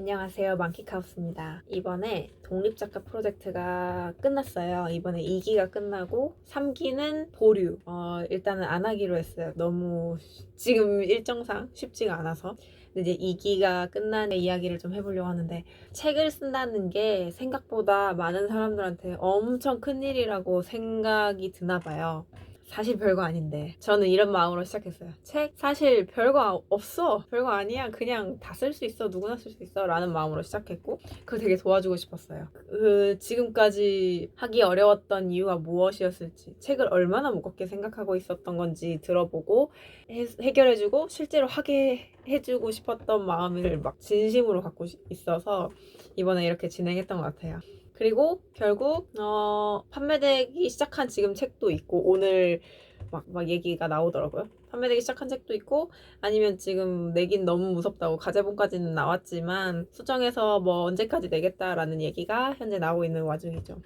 안녕하세요. 만키카우스입니다. 이번에 독립작가 프로젝트가 끝났어요. 이번에 2기가 끝나고 3기는 보류. 어, 일단은 안 하기로 했어요. 너무 지금 일정상 쉽지가 않아서. 이제 2기가 끝난 이야기를 좀 해보려고 하는데 책을 쓴다는 게 생각보다 많은 사람들한테 엄청 큰 일이라고 생각이 드나 봐요. 사실 별거 아닌데 저는 이런 마음으로 시작했어요. 책 사실 별거 없어. 별거 아니야. 그냥 다 쓸 수 있어. 누구나 쓸 수 있어. 라는 마음으로 시작했고 그걸 되게 도와주고 싶었어요. 그 지금까지 하기 어려웠던 이유가 무엇이었을지 책을 얼마나 무겁게 생각하고 있었던 건지 들어보고 해, 해결해주고 실제로 하게 해주고 싶었던 마음을 막 진심으로 갖고 있어서 이번에 이렇게 진행했던 것 같아요. 그리고 결국 어, 판매되기 시작한 지금 책도 있고 오늘 막, 막 얘기가 나오더라고요. 판매되기 시작한 책도 있고 아니면 지금 내긴 너무 무섭다고 가제본까지는 나왔지만 수정해서 뭐 언제까지 내겠다라는 얘기가 현재 나오고 있는 와중이죠.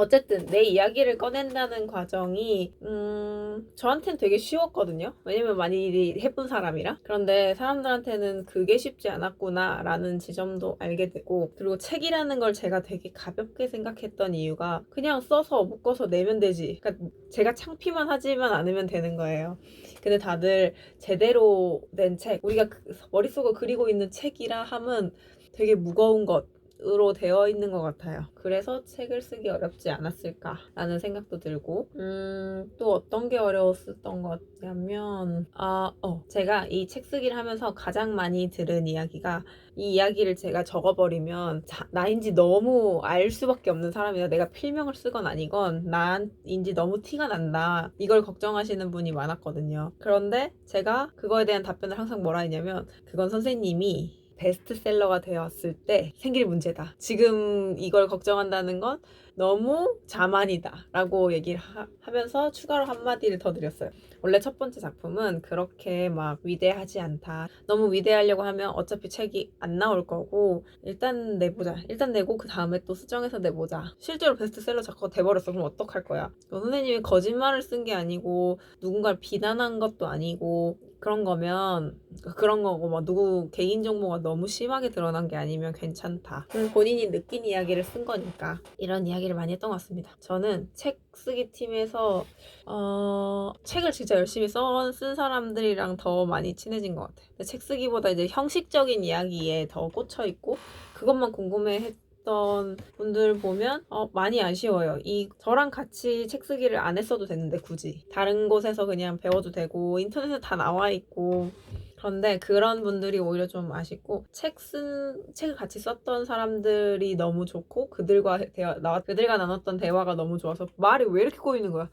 어쨌든 내 이야기를 꺼낸다는 과정이 음, 저한테는 되게 쉬웠거든요. 왜냐면 많이 해본 사람이라. 그런데 사람들한테는 그게 쉽지 않았구나라는 지점도 알게 되고 그리고 책이라는 걸 제가 되게 가볍게 생각했던 이유가 그냥 써서 묶어서 내면 되지. 그러니까 제가 창피만 하지만 않으면 되는 거예요. 근데 다들 제대로 된 책, 우리가 그 머릿속을 그리고 있는 책이라 함은 되게 무거운 것. 으로 되어 있는 것 같아요. 그래서 책을 쓰기 어렵지 않았을까라는 생각도 들고, 음, 또 어떤 게 어려웠었던 것 같냐면, 아, 어, 제가 이 책 쓰기를 하면서 가장 많이 들은 이야기가 이 이야기를 제가 적어버리면 자, 나인지 너무 알 수밖에 없는 사람이다. 내가 필명을 쓰건 아니건 나인지 너무 티가 난다. 이걸 걱정하시는 분이 많았거든요. 그런데 제가 그거에 대한 답변을 항상 뭐라 했냐면, 그건 선생님이 베스트셀러가 되었을 때 생길 문제다. 지금 이걸 걱정한다는 건 너무 자만이다. 라고 얘기를 하, 면서 추가로 한마디를 더 드렸어요. 원래 첫 번째 작품은 그렇게 막 위대하지 않다. 너무 위대하려고 하면 어차피 책이 안 나올 거고, 일단 내보자. 일단 내고 그 다음에 또 수정해서 내보자. 실제로 베스트셀러 작가가 돼버렸어. 그럼 어떡할 거야? 선생님이 거짓말을 쓴 게 아니고, 누군가를 비난한 것도 아니고, 그런 거면 그런 거고 뭐 누구 개인 정보가 너무 심하게 드러난 게 아니면 괜찮다. 본인이 느낀 이야기를 쓴 거니까 이런 이야기를 많이 했던 것 같습니다. 저는 책 쓰기 팀에서 어, 책을 진짜 열심히 써, 쓴 사람들이랑 더 많이 친해진 것 같아요. 책 쓰기보다 이제 형식적인 이야기에 더 꽂혀 있고 그것만 궁금해 했 던 분들 보면 어, 많이 아쉬워요. 이 저랑 같이 책 쓰기를 안 했어도 되는데 굳이 다른 곳에서 그냥 배워도 되고 인터넷에 다 나와 있고 그런데 그런 분들이 오히려 좀 아쉽고 책 쓴 책을 같이 썼던 사람들이 너무 좋고 그들과 대화 나 그들과 나눴던 대화가 너무 좋아서 말이 왜 이렇게 꼬이는 거야?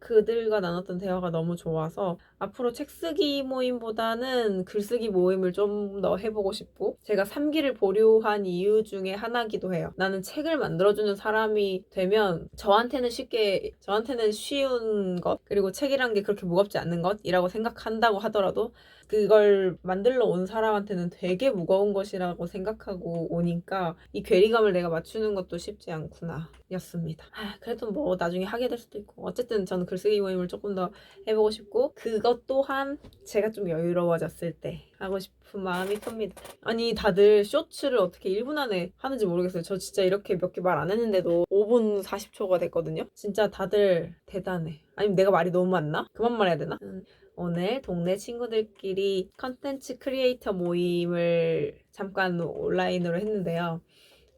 그들과 나눴던 대화가 너무 좋아서 앞으로 책 쓰기 모임보다는 글쓰기 모임을 좀 더 해보고 싶고 제가 3기를 보류한 이유 중에 하나기도 해요. 나는 책을 만들어주는 사람이 되면 저한테는 쉽게 저한테는 쉬운 것 그리고 책이란 게 그렇게 무겁지 않는 것이라고 생각한다고 하더라도 그걸 만들러 온 사람한테는 되게 무거운 것이라고 생각하고 오니까 이 괴리감을 내가 맞추는 것도 쉽지 않구나 였습니다. 아, 그래도 뭐 나중에 하게 될 수도 있고 어쨌든 저는 글쓰기 모임을 조금 더 해보고 싶고 그것 또한 제가 좀 여유로워졌을 때 하고 싶은 마음이 큽니다. 아니 다들 쇼츠를 어떻게 1분 안에 하는지 모르겠어요. 저 진짜 이렇게 몇 개 말 안 했는데도 5분 40초가 됐거든요. 진짜 다들 대단해. 아니면 내가 말이 너무 많나? 그만 말해야 되나? 음, 오늘 동네 친구들끼리 컨텐츠 크리에이터 모임을 잠깐 온라인으로 했는데요.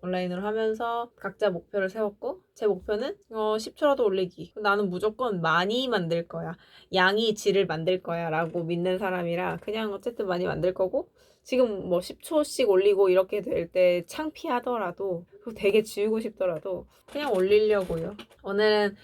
온라인으로 하면서 각자 목표를 세웠고 제 목표는 어 10초라도 올리기. 나는 무조건 많이 만들 거야. 양이 질을 만들 거야 라고 믿는 사람이라 그냥 어쨌든 많이 만들 거고 지금 뭐 10초씩 올리고 이렇게 될 때 창피하더라도 되게 지우고 싶더라도 그냥 올리려고요. 오늘은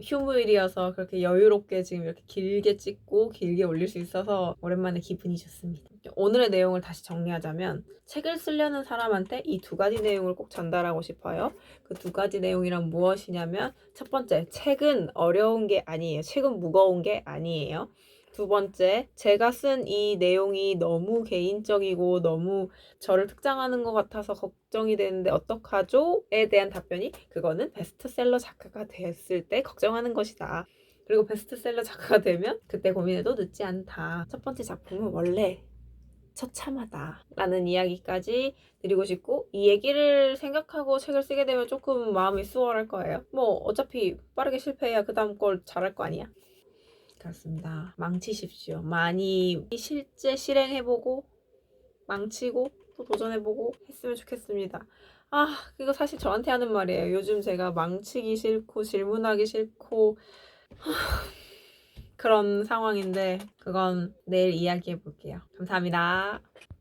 휴무일이어서 그렇게 여유롭게 지금 이렇게 길게 찍고 길게 올릴 수 있어서 오랜만에 기분이 좋습니다. 오늘의 내용을 다시 정리하자면 책을 쓰려는 사람한테 이 두 가지 내용을 꼭 전달하고 싶어요. 그 두 가지 내용이란 무엇이냐면 첫 번째, 책은 어려운 게 아니에요. 책은 무거운 게 아니에요. 두 번째, 제가 쓴 이 내용이 너무 개인적이고 너무 저를 특장하는 것 같아서 걱정이 되는데 어떡하죠?에 대한 답변이 그거는 베스트셀러 작가가 됐을 때 걱정하는 것이다. 그리고 베스트셀러 작가가 되면 그때 고민해도 늦지 않다. 첫 번째 작품은 원래 처참하다 라는 이야기까지 드리고 싶고 이 얘기를 생각하고 책을 쓰게 되면 조금 마음이 수월할 거예요. 뭐 어차피 빠르게 실패해야 그 다음 걸 잘할 거 아니야. 그렇습니다. 망치십시오. 많이 실제 실행해보고 망치고 또 도전해보고 했으면 좋겠습니다. 아, 이거 사실 저한테 하는 말이에요. 요즘 제가 망치기 싫고 질문하기 싫고 하, 그런 상황인데 그건 내일 이야기해 볼게요. 감사합니다.